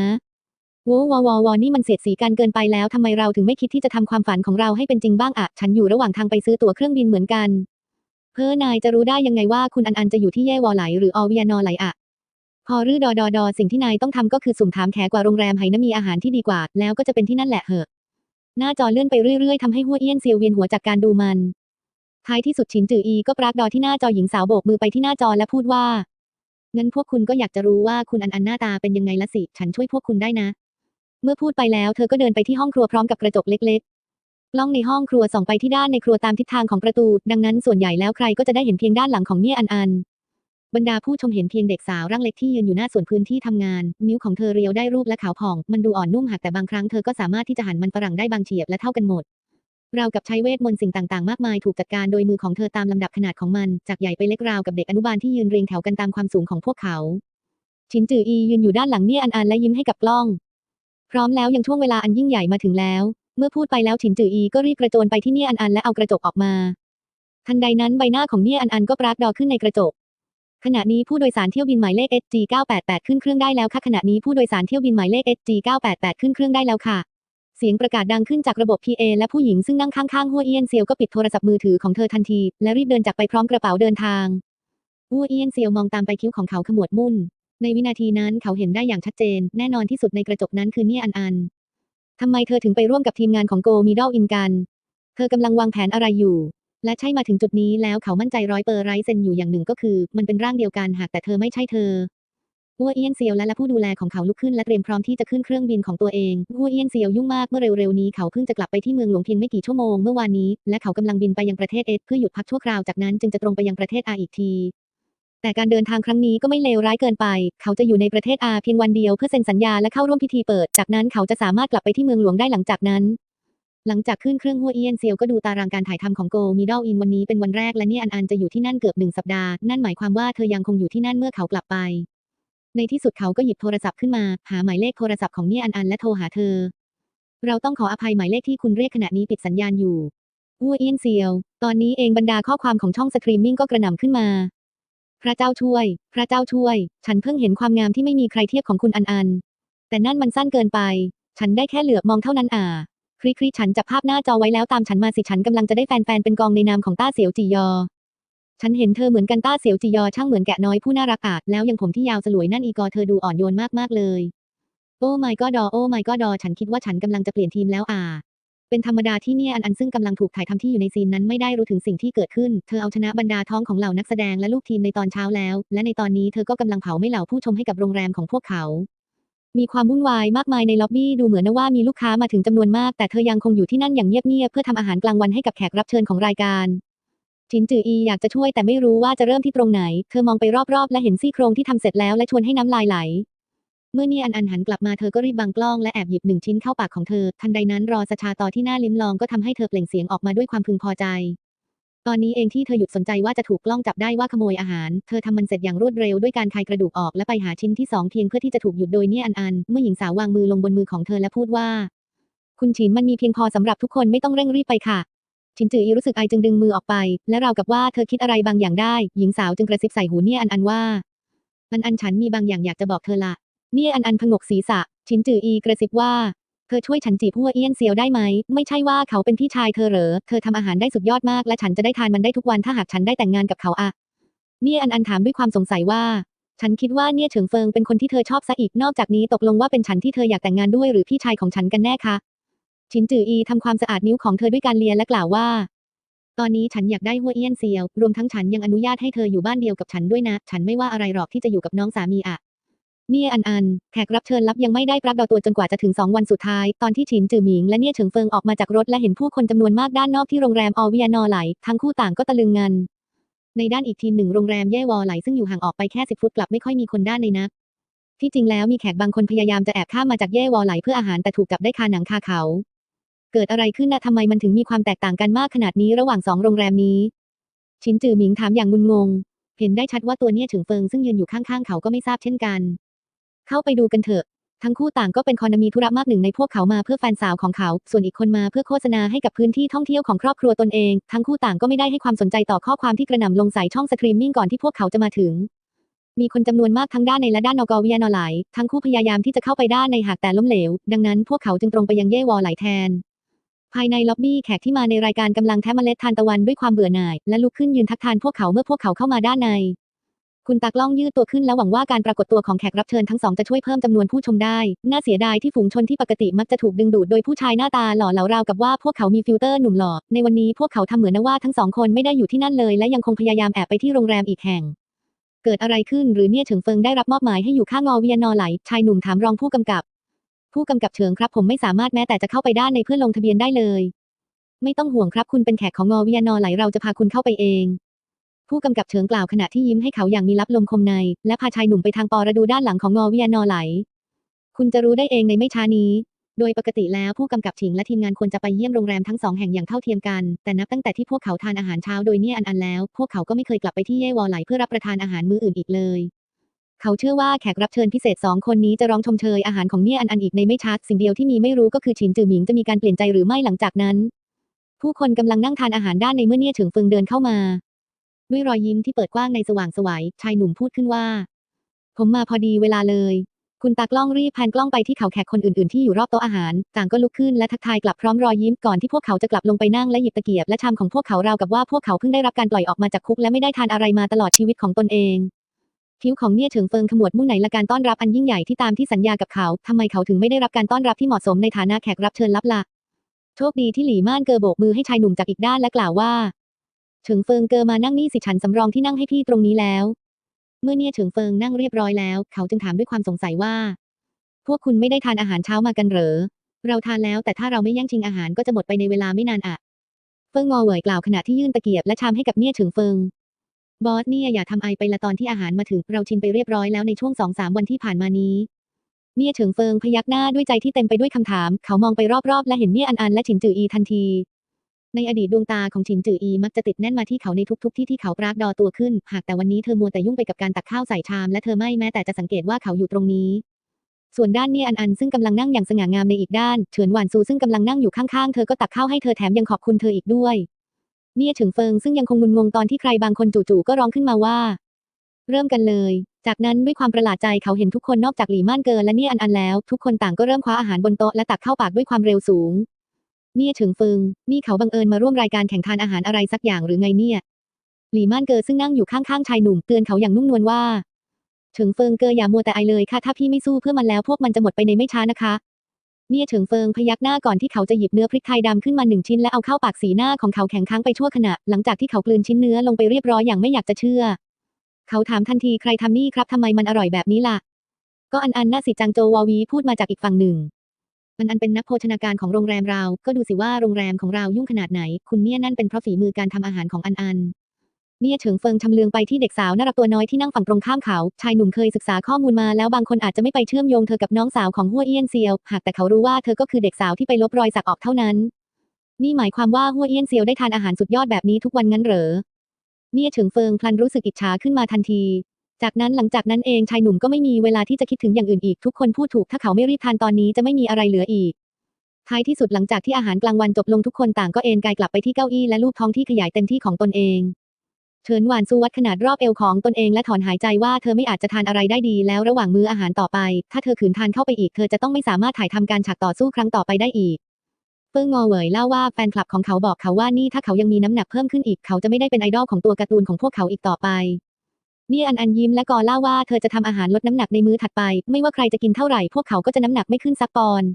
วูวอวอวอนี่มันเสียดสีกันเกินไปแล้วทำไมเราถึงไม่คิดที่จะทำความฝันของเราให้เป็นจริงบ้างอะฉันอยู่ระหว่างทางไปซื้อตั๋วเครื่องบินเหมือนกัน เพ้อนายจะรู้ได้ยังไงว่าคุณอันอันจะอยู่ที่เย่วอไหลหรืออเวียนอไหลอะ พอรือดอดอดอสิ่งที่นายต้องทำก็คือสุ่มถามแขกว่าโรงแรมไหนมีอาหารที่ดีกว่า แล้วก็จะเป็นที่นั่นแหละเหอะ หน้าจอเลื่อนไปเรื่อยๆทำให้หัวเอี้ยนเซียวเวียนหัวจากการดูมัน ท้ายที่สุดฉินจืออีก็ปรากดอที่หน้าจอหญิงสาวโบกมือไปที่หน้าจอและพูดว่างั้นพวกคุณก็อยากจะรู้ว่าคุณอันอันหน้าตาเป็นยังไงละสิ ฉันช่วยพวกคุณได้นะ เมื่อพูดไปแล้วเธอก็เดินไปที่ห้องครัวพร้อมกับกระจกเล็กๆ กล้องในห้องครัวส่องไปที่ด้านในครัวตามทิศทางของประตู ดังนั้นส่วนใหญ่แล้วใครก็จะได้เห็นเพียงด้านหลังของเนี่ยอันอัน บรรดาผู้ชมเห็นเพียงเด็กสาวร่างเล็กที่ยืนอยู่หน้าส่วนพื้นที่ทำงาน นิ้วของเธอเรียวได้รูปและขาวผ่อง มันดูอ่อนนุ่มหักแต่บางครั้งเธอก็สามารถที่จะหันมันฝรั่งได้บางเฉียบและเท่ากันหมดเรากับใช้เวทมนต์สิ่งต่างๆ มากมายถูกจัดการโดยมือของเธอตามลำดับขนาดของมัน จากใหญ่ไปเล็กราวกับเด็กอนุบาลที่ยืนเรียงแถวกันตามความสูงของพวกเขา ชินจืออียืนอยู่ด้านหลังเนี่ยอันอันและยิ้มให้กับกล้อง พร้อมแล้วยังช่วงเวลาอันยิ่งใหญ่มาถึงแล้ว เมื่อพูดไปแล้วฉินจืออีก็รีบกระโจนไปที่เนี่ยอันอันและเอากระจกออกมา ทันใดนั้นใบหน้าของเนี่ยอันอันก็ปรากฏขึ้นในกระจก ขณะนี้ผู้โดยสารเที่ยวบินหมายเลข SG 988ขึ้นเครื่องได้แล้วค่ะ ขณะนี้ผู้โดยสารเที่ยวบินหมายเลข SG 988ขึ้นเครื่องได้แล้วค่ะ เสียงประกาศดังขึ้นจากระบบ PA และผู้หญิงซึ่งนั่งข้างๆหัวเอียนเซียวก็ปิดโทรศัพท์มือถือของเธอทันที และรีบเดินจากไปพร้อมกระเป๋าเดินทางหัวเอียนเซียวมองตามไปคิ้วของเขาขมวดมุ่น ในวินาทีนั้นเขาเห็นได้อย่างชัดเจน แน่นอนที่สุดในกระจกนั้นคือเนี่ยอันอันทำไมเธอถึงไปร่วมกับทีมงานของโกมีดอลอินกัน เธอกำลังวางแผนอะไรอยู่ และใช่มาถึงจุดนี้แล้วเขามั่นใจร้อยเปอร์ไรเซนอยู่อย่างหนึ่งก็คือ มันเป็นร่างเดียวกันหากแต่เธอไม่ใช่เธอหัวเอี้ยนเซียวและและผู้ดูแลของเขาลุกขึ้นและเตรียมพร้อมที่จะขึ้นเครื่องบินของตัวเองหัวเอี้ยนเซียวยุ่งมากเมื่อเร็วๆนี้เขาเพิ่งจะกลับไปที่เมืองหลวงเพียงไม่กี่ชั่วโมงเมื่อวานนี้ และเขากำลังบินไปยังประเทศเอสเพื่อหยุดพักชั่วคราวจากนั้นจึงจะตรงไปยังประเทศอาอีกทีแต่การเดินทางครั้งนี้ก็ไม่เลวร้ายเกินไป เขาจะอยู่ในประเทศอาเพียงวันเดียวเพื่อเซ็นสัญญาและเข้าร่วมพิธีเปิด จากนั้นเขาจะสามารถกลับไปที่เมืองหลวงได้หลังจากนั้น หลังจากขึ้นเครื่องหัวเอียนเซียวก็ดูตารางการถ่ายทำของโกมีดอลอินวันนี้เป็นวันแรกและนี่อันอันจะอยู่ที่นั่นเกือบหนึ่งสัปดาห์ นั่นหมายความว่าเธอยังคงอยู่ที่นั่นเมื่อเขากลับไป ในที่สุดเขาก็หยิบโทรศัพท์ขึ้นมา หาหมายเลขโทรศัพท์ของนี่อันอันและโทรหาเธอ เราต้องขออภัยหมายเลขที่คุณเรียกขณะนี้ปิดสัญญาณอยู่หัวเอียนเซียว ตอนนี้เองบรรดาข้อความของช่องสตรีมมิ่งก็กระหน่ำขึ้นมา พระเจ้าช่วย พระเจ้าช่วย ฉันเพิ่งเห็นความงามที่ไม่มีใครเทียบของคุณอันอัน แต่นั่นมันสั้นเกินไป ฉันได้แค่เหลือบมองเท่านั้นอ่า คลิกคลิฉันจับภาพหน้าจอไว้แล้วตามฉันมาสิฉันกำลังจะได้แฟนๆเป็นกองในนามของต้าเสียวจียอ ฉันเห็นเธอเหมือนกันต้าเสียวจียอช่างเหมือนแกะน้อยผู้น่ารักอาจแล้วยังผมที่ยาวสลวยนั่นอีกอเธอดูอ่อนโยนมากๆเลย โอ้ไม่ก็ดอโอ้ไม่ก็ดอฉันคิดว่าฉันกำลังจะเปลี่ยนทีมแล้วอ่าเป็นธรรมดาที่เนี่ยอันอันซึ่งกำลังถูกถ่ายทำที่อยู่ในซีนนั้นไม่ได้รู้ถึงสิ่งที่เกิดขึ้น เธอเอาชนะบรรดาท้องของเหล่านักแสดงและลูกทีมในตอนเช้าแล้ว และในตอนนี้เธอก็กำลังเผาไม่เหล่าผู้ชมให้กับโรงแรมของพวกเขา มีความวุ่นวายมากมายในล็อบบี้ดูเหมือนว่ามีลูกค้ามาถึงจำนวนมาก แต่เธอยังคงอยู่ที่นั่นอย่างเงียบๆเพื่อทำอาหารกลางวันให้กับแขกรับเชิญของรายการจินจืออีอยากจะช่วยแต่ไม่รู้ว่าจะเริ่มที่ตรงไหน เธอมองไปรอบๆ และเห็นซี่โครงที่ทำเสร็จแล้วและชวนให้น้ำลายไหล เมื่อนี่อันอันหันกลับมาเธอก็รีบบังกล้องและแอบหยิบหนึ่งชิ้นเข้าปากของเธอ ทันใดนั้นรอสชาต่อที่หน้าลิ้มลองก็ทำให้เธอเปล่งเสียงออกมาด้วยความพึงพอใจ ตอนนี้เองที่เธอหยุดสนใจว่าจะถูกกล้องจับได้ว่าขโมยอาหาร เธอทำมันเสร็จอย่างรวดเร็วด้วยการคายกระดูกออกและไปหาชิ้นที่สองเพียงเพื่อที่จะถูกหยุดโดยเนี่ยอันอัน เมื่อหญิงสาววางมือลงบนมือของเธอและพูดว่า คุณฉินมันมีเพียงพอสำหรับทุกคนไม่ต้องเร่งรีบไปค่ะฉินจืออีรู้สึกไอจึงดึงมือออกไป และราวกับว่าเธอคิดอะไรบางอย่างได้ หญิงสาวจึงกระซิบใส่หูเนี่ยอันอันว่า อันอันฉันมีบางอย่างอยากจะบอกเธอละเนี่ยอันอันพงกศีรษะฉินจืออีกระซิบว่า เธอช่วยฉันจีบหัวเอี้ยนเซียวได้ไหม ไม่ใช่ว่าเขาเป็นพี่ชายเธอเหรอ เธอทำอาหารได้สุดยอดมาก และฉันจะได้ทานมันได้ทุกวันถ้าหากฉันได้แต่งงานกับเขาอะเนี่ยอันอันถามด้วยความสงสัยว่า ฉันคิดว่าเนี่ยเฉิงเฟิงเป็นคนที่เธอชอบซะอีก นอกจากนี้ตกลงว่าเป็นฉันที่เธออยากแต่งงานด้วยหรือพี่ชายของฉันกันแน่คะฉินจืออีทำความสะอาดนิ้วของเธอด้วยการเลียและกล่าวว่า ตอนนี้ฉันอยากได้หัวเอี้ยนเซียว รวมทั้งฉันยังอนุญาตให้เธออยู่บ้านเดียวกับฉันด้วยนะ ฉันไม่ว่าอะไรหรอกที่จะอยู่กับน้องสามีอะ เนี่ยอันอัน แขกรับเชิญลับยังไม่ได้ปรากฏตัวจนกว่าจะถึงสองวันสุดท้าย ตอนที่ฉินจือหมิงและเนี่ยเฉิงเฟิงออกมาจากรถและเห็นผู้คนจำนวนมากด้านนอกที่โรงแรมออเวียนอไหล ทั้งคู่ต่างก็ตะลึงงัน ในด้านอีกทีหนึ่งโรงแรมเย่วอไหลซึ่งอยู่ห่างออกไปแค่สิบฟุตกลับไม่ค่อยมีคนด้านในนัก ที่จริงแล้วมีแขกบางคนพยายามจะแอบข้ามมาจากเย่วอไหลเพื่ออาหารแต่ถูกจับได้คาหนังคาเขา เกิดอะไรขึ้นนะทำไมมันถึงมีความแตกต่างกันมากขนาดนี้ระหว่างสองโรงแรมนี้ชินจือหมิงถามอย่างงุนงง เห็นได้ชัดว่าตัวเนี่ยเฉิงเฟิงซึ่งยืนอยู่ข้างๆเขาก็ไม่ทราบเช่นกัน เข้าไปดูกันเถอะ ทั้งคู่ต่างก็เป็นคอนมีธุระมากหนึ่งในพวกเขามาเพื่อแฟนสาวของเขา ส่วนอีกคนมาเพื่อโฆษณาให้กับพื้นที่ท่องเที่ยวของครอบครัวตนเอง ทั้งคู่ต่างก็ไม่ได้ให้ความสนใจต่อข้อความที่กระหน่ำลงใส่ช่องสตรีมมิ่งก่อนที่พวกเขาจะมาถึง มีคนจำนวนมากทั้งด้านในและด้านนอกอเวียนอไหลทั้งคู่พยายามที่จะเข้าไปด้านในหากแต่ล้มเหลว ดังนั้นพวกเขาจึงตรงไปยังเย่วอไหลแทนภายในล็อบบี้แขกที่มาในรายการกำลังแทะเมล็ดทานตะวันด้วยความเบื่อหน่าย และลุกขึ้นยืนทักทานพวกเขาเมื่อพวกเขาเข้ามาด้านใน คุณตากล้องยืดตัวขึ้นและหวังว่าการปรากฏตัวของแขกรับเชิญทั้งสองจะช่วยเพิ่มจำนวนผู้ชมได้ น่าเสียดายที่ฝูงชนที่ปกติมักจะถูกดึงดูดโดยผู้ชายหน้าตาหล่อเหลาราวกับว่าพวกเขามีฟิลเตอร์หนุ่มหล่อ ในวันนี้พวกเขาทำเหมือนนะว่าทั้งสองคนไม่ได้อยู่ที่นั่นเลย และยังคงพยายามแอบไปที่โรงแรมอีกแห่ง เกิดอะไรขึ้นหรือเนี่ยเฉิงเฟิงได้รับมอบหมายให้อยู่ข้างงอเวียนนอไหล ชายหนุ่มถามรองผู้กำกับ ผู้กำกับเฉิงครับผมไม่สามารถแม้แต่จะเข้าไปด้านในเพื่อลงทะเบียนได้เลย ไม่ต้องห่วงครับคุณเป็นแขกของงอเวียนนอไหลเราจะพาคุณเข้าไปเอง ผู้กำกับเฉิงกล่าวขณะที่ยิ้มให้เขาอย่างมีลับลมคมใน และพาชายหนุ่มไปทางปอระดูด้านหลังของงอวียนนอไหล คุณจะรู้ได้เองในไม่ช้านี้ โดยปกติแล้วผู้กำกับฉิงและทีมงานควรจะไปเยี่ยมโรงแรมทั้งสองแห่งอย่างเท่าเทียมกัน แต่นับตั้งแต่ที่พวกเขาทานอาหารเช้าโดยเนี่ยอันอันแล้ว พวกเขาก็ไม่เคยกลับไปที่เย่วอไหลเพื่อรับประทานอาหารมื้ออื่นอีกเลยเขาเชื่อว่าแขกรับเชิญพิเศษสองคนนี้จะร้องชมเชยอาหารของเนี่ยอันอันอีกในไม่ช้าสิ่งเดียวที่มีไม่รู้ก็คือฉินจือหมิงจะมีการเปลี่ยนใจหรือไม่หลังจากนั้น ผู้คนกำลังนั่งทานอาหารด้านในเมื่อเนี่ยเฉิงเฟิงเดินเข้ามา ด้วยรอยยิ้มที่เปิดกว้างในสว่างสวัยชายหนุ่มพูดขึ้นว่า ผมมาพอดีเวลาเลย คุณตากล้องรีบแพนกล้องไปที่เขาแขกคนอื่นๆที่อยู่รอบโต๊ะอาหาร ต่างก็ลุกขึ้นและทักทายกลับพร้อมรอยยิ้มก่อนที่พวกเขาจะกลับลงไปนั่งและหยิบตะเกียบและชามของพวกเขาราวกับว่าพวกเขาเพิ่งได้รับการปล่อยออกมาจากคุกและไม่ได้ทานอะไรมาตลอดชีวิตของตนเองคิ้วของเนี่ยเฉิงเฟิงขมวดมุ่งไหนละการต้อนรับอันยิ่งใหญ่ที่ตามที่สัญญากับเขาทำไมเขาถึงไม่ได้รับการต้อนรับที่เหมาะสมในฐานะแขกรับเชิญลับล่ะโชคดีที่หลี่ม่านเกอโบกมือให้ชายหนุ่มจากอีกด้านและกล่าวว่า เฉิงเฟิงเกอมานั่งนี่สิฉันสำรองที่นั่งให้พี่ตรงนี้แล้ว เมื่อเนี่ยเฉิงเฟิงนั่งเรียบร้อยแล้ว เขาจึงถามด้วยความสงสัยว่า พวกคุณไม่ได้ทานอาหารเช้ามากันเหรอ เราทานแล้วแต่ถ้าเราไม่แย่งชิงอาหารก็จะหมดไปในเวลาไม่นานอะเฟิงงอเหวยกล่าวขณะที่ยื่นตะเกียบและชามให้กับเนี่ยเฉิงเฟิงบอสเนี่ยอย่าทำไอไปละตอนที่อาหารมาถึงเราชินไปเรียบร้อยแล้วในช่วงสองสามวันที่ผ่านมานี้ เนี่ยเฉิงเฟิงพยักหน้าด้วยใจที่เต็มไปด้วยคำถาม เขามองไปรอบๆ และเห็นเนี่ยอันอันและฉินจืออีทันที ในอดีตดวงตาของฉินจืออีมักจะติดแน่นมาที่เขาในทุกๆที่ที่เขาปรากดอตัวขึ้น หากแต่วันนี้เธอมัวแต่ยุ่งไปกับการตักข้าวใส่ชามและเธอไม่แม้แต่จะสังเกตว่าเขาอยู่ตรงนี้ ส่วนด้านเนี่ยอันอันซึ่งกำลังนั่งอย่างสง่างามในอีกด้านเฉินหวานซูซึ่งกำลังนั่งอยู่ข้างๆเธอก็ตักข้าวให้เธอแถมยังขอบคุณเธออีกด้วยเนี่ยเฉิงเฟิงซึ่งยังคงงุนงงตอนที่ใครบางคนจู่ๆก็ร้องขึ้นมาว่า เริ่มกันเลย จากนั้นด้วยความประหลาดใจเขาเห็นทุกคนนอกจากหลี่ม่านเกินและเนี่ยอันอันแล้ว ทุกคนต่างก็เริ่มคว้าอาหารบนโต๊ะและตักเข้าปากด้วยความเร็วสูง เนี่ยเฉิงเฟิง นี่เขาบังเอิญมาร่วมรายการแข่งทานอาหารอะไรสักอย่างหรือไงเนี่ย หลี่ม่านเกอซึ่งนั่งอยู่ข้างๆชายหนุ่มเตือนเขาอย่างนุ่มนวลว่า เฉิงเฟิงเกออย่ามัวแต่ไอเลยค่ะ ถ้าพี่ไม่สู้เพื่อมันแล้วพวกมันจะหมดไปในไม่ช้านะคะ เนี่ยเฉิงเฟิงพยักหน้าก่อนที่เขาจะหยิบเนื้อพริกไทยดำขึ้นมาหนึ่งชิ้นและเอาเข้าปากสีหน้าของเขาแข็งค้างไปชั่วขณะ หลังจากที่เขากลืนชิ้นเนื้อลงไปเรียบร้อยอย่างไม่อยากจะเชื่อ เขาถามทันทีใครทำนี่ครับทำไมมันอร่อยแบบนี้ล่ะ ก็อันอันน่าสิจังโจวาวีพูดมาจากอีกฝั่งหนึ่ง มันอันเป็นนักโภชนาการของโรงแรมเรา ก็ดูสิว่าโรงแรมของเรายุ่งขนาดไหน คุณเนี่ยนั่นเป็นเพราะฝีมือการทำอาหารของอันอันเนี่ยเฉิงเฟิงชำเลืองไปที่เด็กสาวน่ารักตัวน้อยที่นั่งฝั่งตรงข้ามเขา ชายหนุ่มเคยศึกษาข้อมูลมาแล้วบางคนอาจจะไม่ไปเชื่อมโยงเธอกับน้องสาวของหัวเอี้ยนเซียว หากแต่เขารู้ว่าเธอก็คือเด็กสาวที่ไปลบรอยสักออกเท่านั้น นี่หมายความว่าหัวเอี้ยนเซียวได้ทานอาหารสุดยอดแบบนี้ทุกวันงั้นเหรอ เนี่ยเฉิงเฟิงพลันรู้สึกอิจฉาขึ้นมาทันที จากนั้นหลังจากนั้นเองชายหนุ่มก็ไม่มีเวลาที่จะคิดถึงอย่างอื่นอีกทุกคนพูดถูกถ้าเขาไม่รีบทานตอนนี้จะไม่มีอะไรเหลืออีกท้ายที่สุดหลังจากที่อาหารกลางวันจบลงทุกคนต่างก็เอนกายกลับไปที่เก้าอี้และลูบท้องที่ขยายเต็มที่ของตนเองเฉินหวานซูวัดขนาดรอบเอวของตนเองและถอนหายใจว่าเธอไม่อาจจะทานอะไรได้ดีแล้วระหว่างมื้ออาหารต่อไป ถ้าเธอขืนทานเข้าไปอีกเธอจะต้องไม่สามารถถ่ายทำการฉากต่อสู้ครั้งต่อไปได้อีกเฟิงงอเหวยเล่าว่าแฟนคลับของเขาบอกเขาว่านี่ถ้าเขายังมีน้ำหนักเพิ่มขึ้นอีกเขาจะไม่ได้เป็นไอดอลของตัวการ์ตูนของพวกเขาอีกต่อไป นี่อันอันยิ้มและกอล่าว่าเธอจะทำอาหารลดน้ำหนักในมื้อถัดไป ไม่ว่าใครจะกินเท่าไหร่พวกเขาก็จะน้ำหนักไม่ขึ้นสักปอนด์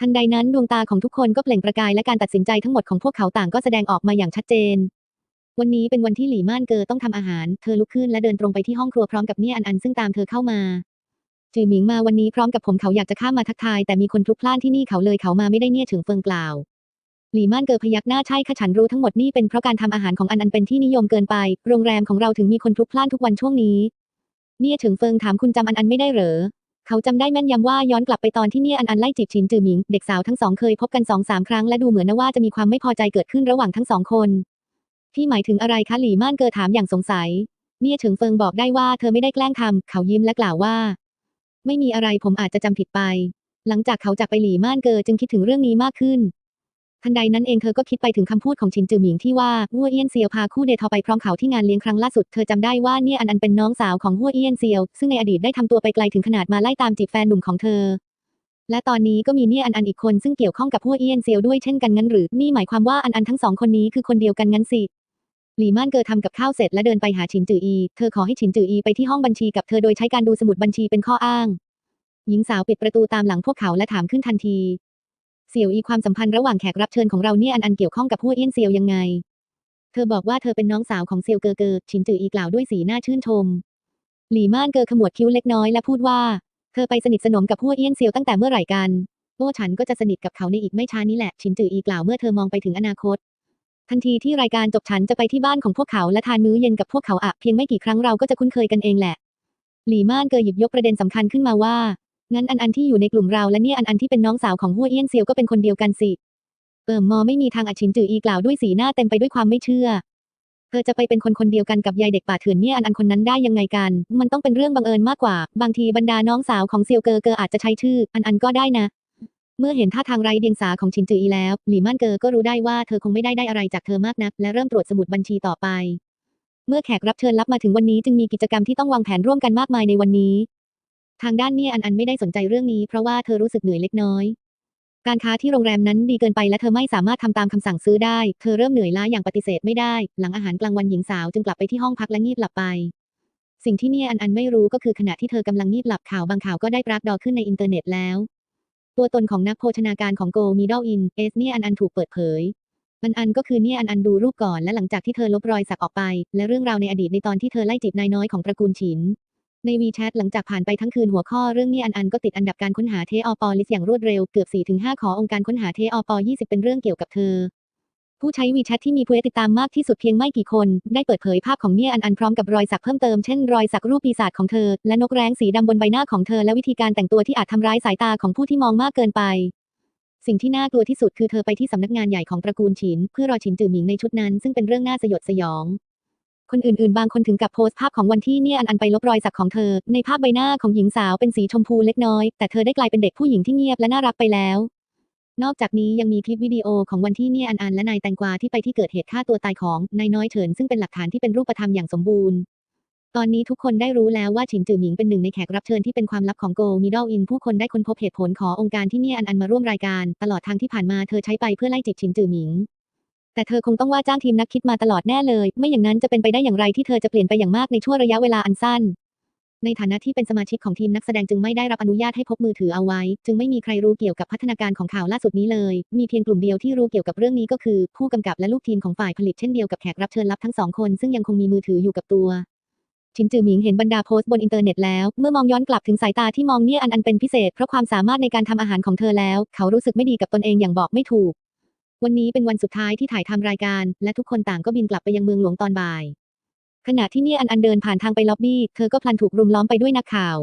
ทันใดนั้นดวงตาของทุกคนก็เปล่งประกายและการตัดสินใจทั้งหมดของพวกเขาต่างก็แสดงออกมาอย่างชัดเจน วันนี้เป็นวันที่หลี่ม่านเกอต้องทำอาหาร เธอลุกขึ้นและเดินตรงไปที่ห้องครัวพร้อมกับเนี่ยอันอันซึ่งตามเธอเข้ามาจือหมิงมาวันนี้พร้อมกับผมเขาอยากจะข้ามมาทักทายแต่มีคนพลุกพล่านที่นี่เขาเลยเขามาไม่ได้เนี่ยเฉิงเฟิงกล่าว หลี่ม่านเกอพยักหน้าใช่ค่ะฉันรู้ทั้งหมดนี่เป็นเพราะการทำอาหารของอันอันเป็นที่นิยมเกินไป โรงแรมของเราถึงมีคนพลุกพล่านทุกวันช่วงนี้ เนี่ยเฉิงเฟิงถามคุณจำอันอันไม่ได้เหรอ เขาจำได้แม่นยำว่าย้อนกลับไปตอนที่เนี่ยอันอันไล่จีบฉินจือหมิง เด็กสาวทั้งสองเคยพบกันสองสามครั้งและดูเหมือนนะว่าจะมีความไม่พอใจเกิดขึ้นระหว่างทั้งสองคนที่หมายถึงอะไรคะหลี่ม่านเกอถามอย่างสงสัย เนี่ยเฉิงเฟิงบอกได้ว่าเธอไม่ได้แกล้งทำเขายิ้มและกล่าวว่า ไม่มีอะไรผมอาจจะจำผิดไป หลังจากเขาจากไปหลี่ม่านเกอจึงคิดถึงเรื่องนี้มากขึ้น ทันใดนั้นเองเธอก็คิดไปถึงคำพูดของชินจือหมิงที่ว่าหัวเอี้ยนเซียวพาคู่เดทอไปพร้อมเขาที่งานเลี้ยงครั้งล่าสุดเธอจำได้ว่าเนี่ยอันอันเป็นน้องสาวของหัวเอี้ยนเซียว ซึ่งในอดีตได้ทำตัวไปไกลถึงขนาดมาไล่ตามจีบแฟนหนุ่มของเธอ และตอนนี้ก็มีเนี่ยอันอันอีกคนซึ่งเกี่ยวข้องกับหัวเอี้ยนเซียวด้วยเช่นกันงั้นหรือนี่หมายความว่าอันอันทั้งสองคนนี้คือคนเดียวกันงั้นสิหลี่ม่านเกอทำกับข้าวเสร็จและเดินไปหาฉินจืออี เธอขอให้ฉินจืออีไปที่ห้องบัญชีกับเธอโดยใช้การดูสมุดบัญชีเป็นข้ออ้าง หญิงสาวปิดประตูตามหลังพวกเขาและถามขึ้นทันที เสี่ยวอีความสัมพันธ์ระหว่างแขกรับเชิญของเราเนี่ยอันอันเกี่ยวข้องกับหัวเอี้ยนเซียวยังไง เธอบอกว่าเธอเป็นน้องสาวของเซียวเกอเกอฉินจืออีกล่าวด้วยสีหน้าชื่นชม หลี่ม่านเกอขมวดคิ้วเล็กน้อยและพูดว่า เธอไปสนิทสนมกับหัวเอี้ยนเซียวตั้งแต่เมื่อไหร่กันโอ้ฉันก็จะสนิทกับเขาในอีกไม่ช้านี้แหละฉินจืออีกล่าวเมื่อเธอมองไปถึงอนาคต ทันทีที่รายการจบฉันจะไปที่บ้านของพวกเขาและทานมื้อเย็นกับพวกเขาอะเพียงไม่กี่ครั้งเราก็จะคุ้นเคยกันเองแหละ หลี่ม่านเกอหยิบยกประเด็นสำคัญขึ้นมาว่า งั้นอันอันที่อยู่ในกลุ่มเราและเนี่ยอันอันที่เป็นน้องสาวของหัวเอี้ยนเซียวก็เป็นคนเดียวกันสิเอิมมอไม่มีทางอชินจืออีกล่าวด้วยสีหน้าเต็มไปด้วยความไม่เชื่อ เธอจะไปเป็นคนคนเดียวกันกับยายเด็กป่าเถื่อนเนี่ยอันอันคนนั้นได้ยังไงกัน มันต้องเป็นเรื่องบังเอิญมากกว่า บางทีบรรดาน้องสาวของเซียวเกอเกออาจจะใช้ชื่อ อันอันก็ได้นะ เมื่อเห็นท่าทางไร้เดียงสาของชินจืออีแล้ว หลี่ม่านเกอก็รู้ได้ว่าเธอคงไม่ได้ได้อะไรจากเธอมากนัก และเริ่มตรวจสมุดบัญชีต่อไป เมื่อแขกรับเชิญรับมาถึงวันนี้จึงมีกิจกรรมที่ต้องวางแผนร่วมกันมากมายในวันนี้ ทางด้านเนี่ยอันอันไม่ได้สนใจเรื่องนี้เพราะว่าเธอรู้สึกเหนื่อยเล็กน้อย การค้าที่โรงแรมนั้นดีเกินไปและเธอไม่สามารถทำตามคำสั่งซื้อได้ เธอเริ่มเหนื่อยล้าอย่างปฏิเสธไม่ได้ หลังอาหารกลางวันหญิงสาวจึงกลับไปที่ห้องพักและงีบหลับไป สิ่งที่เนี่ยอันอันไม่รู้ก็คือขณะที่เธอกำลังงีบหลับข่าวบางข่าวก็ได้ปรากฏขึ้นในอินเทอร์เน็ตแล้ว ตัวตนของนักโภชนาการของโกมีดอลอินเอสเนี่ยอันอันถูกเปิดเผยอันอันก็คือเนี่ยอันอันดูรูปก่อนและหลังจากที่เธอลบรอยสักออกไป และเรื่องราวในอดีตในตอนที่เธอไล่จีบนายน้อยของตระกูลฉิน ในวีแชทหลังจากผ่านไปทั้งคืนหัวข้อเรื่องนี่ยอันอันก็ติดอันดับการค้นหาเทอปอลิสอย่างรวดเร็วเกือบ 4-5 ขอองค์การค้นหาเทอปอ20 เป็นเรื่องเกี่ยวกับเธอ ผู้ใช้วีแชทที่มีผู้ติดตามมากที่สุดเพียงไม่กี่คน ได้เปิดเผยภาพของเนี่ยอันอันพร้อมกับรอยสักเพิ่มเติมเช่นรอยสักรูปปีศาจของเธอ และนกแร้งสีดำบนใบหน้าของเธอและวิธีการแต่งตัวที่อาจทำร้ายสายตาของผู้ที่มองมากเกินไปสิ่งที่น่ากลัวที่สุดคือเธอไปที่สำนักงานใหญ่ของตระกูลฉิน เพื่อรอฉินจือหมิงในชุดนั้น ซึ่งเป็นเรื่องน่าสยดสยอง คนอื่นๆ บางคนถึงกับโพสต์ภาพของวันที่เนี่ยอันอันไปลบรอยสักของเธอ ในภาพใบหน้าของหญิงสาวเป็นสีชมพูเล็กน้อย แต่เธอได้กลายเป็นเด็กผู้หญิงที่เงียบและน่ารักไปแล้ว นอกจากนี้ยังมีคลิปวิดีโอของวันที่เนี่ยอันอันและนายแตงกวาที่ไปที่เกิดเหตุฆ่าตัวตายของนายน้อยเฉินซึ่งเป็นหลักฐานที่เป็นรูปธรรมอย่างสมบูรณ์ตอนนี้ทุกคนได้รู้แล้วว่าฉินจือหมิงเป็นหนึ่งในแขกรับเชิญที่เป็นความลับของโกมิดอลอิน ผู้คนได้ค้นพบเหตุผลขององค์การที่เนี่ยอันอันมาร่วมรายการ ตลอดทางที่ผ่านมาเธอใช้ไปเพื่อไล่จีบฉินจือหมิง แต่เธอคงต้องว่าจ้างทีมนักคิดมาตลอดแน่เลย ไม่อย่างนั้นจะเป็นไปได้อย่างไรที่เธอจะเปลี่ยนไปอย่างมากในช่วงระยะเวลาอันสั้น ในฐานะที่เป็นสมาชิกของทีมนักแสดงจึงไม่ได้รับอนุญาตให้พกมือถือเอาไว้ จึงไม่มีใครรู้เกี่ยวกับพัฒนาการของข่าวล่าสุดนี้เลย มีเพียงกลุ่มเดียวที่รู้เกี่ยวกับเรื่องนี้ก็คือ ผู้กำกับและลูกทีมของฝ่ายผลิตเช่นเดียวกับแขกรับเชิญลับทั้งสองคนซึ่งยังคงมีมือถืออยู่กับตัวชินจือหมิงเห็นบรรดาโพสต์บนอินเทอร์เน็ตแล้ว เมื่อมองย้อนกลับถึงสายตาที่มองเนี่ยอันอันเป็นพิเศษเพราะความสามารถในการทำอาหารของเธอแล้ว เขารู้สึกไม่ดีกับตนเองอย่างบอกไม่ถูก วันนี้เป็นวันสุดท้ายที่ถ่ายทำรายการ และทุกคนต่างก็บินกลับไปยังเมืองหลวงตอนบ่าย ขณะที่เนี่ยอันอันเดินผ่านทางไปล็อบบี้ เธอก็พลันถูกรุมล้อมไปด้วยนักข่าว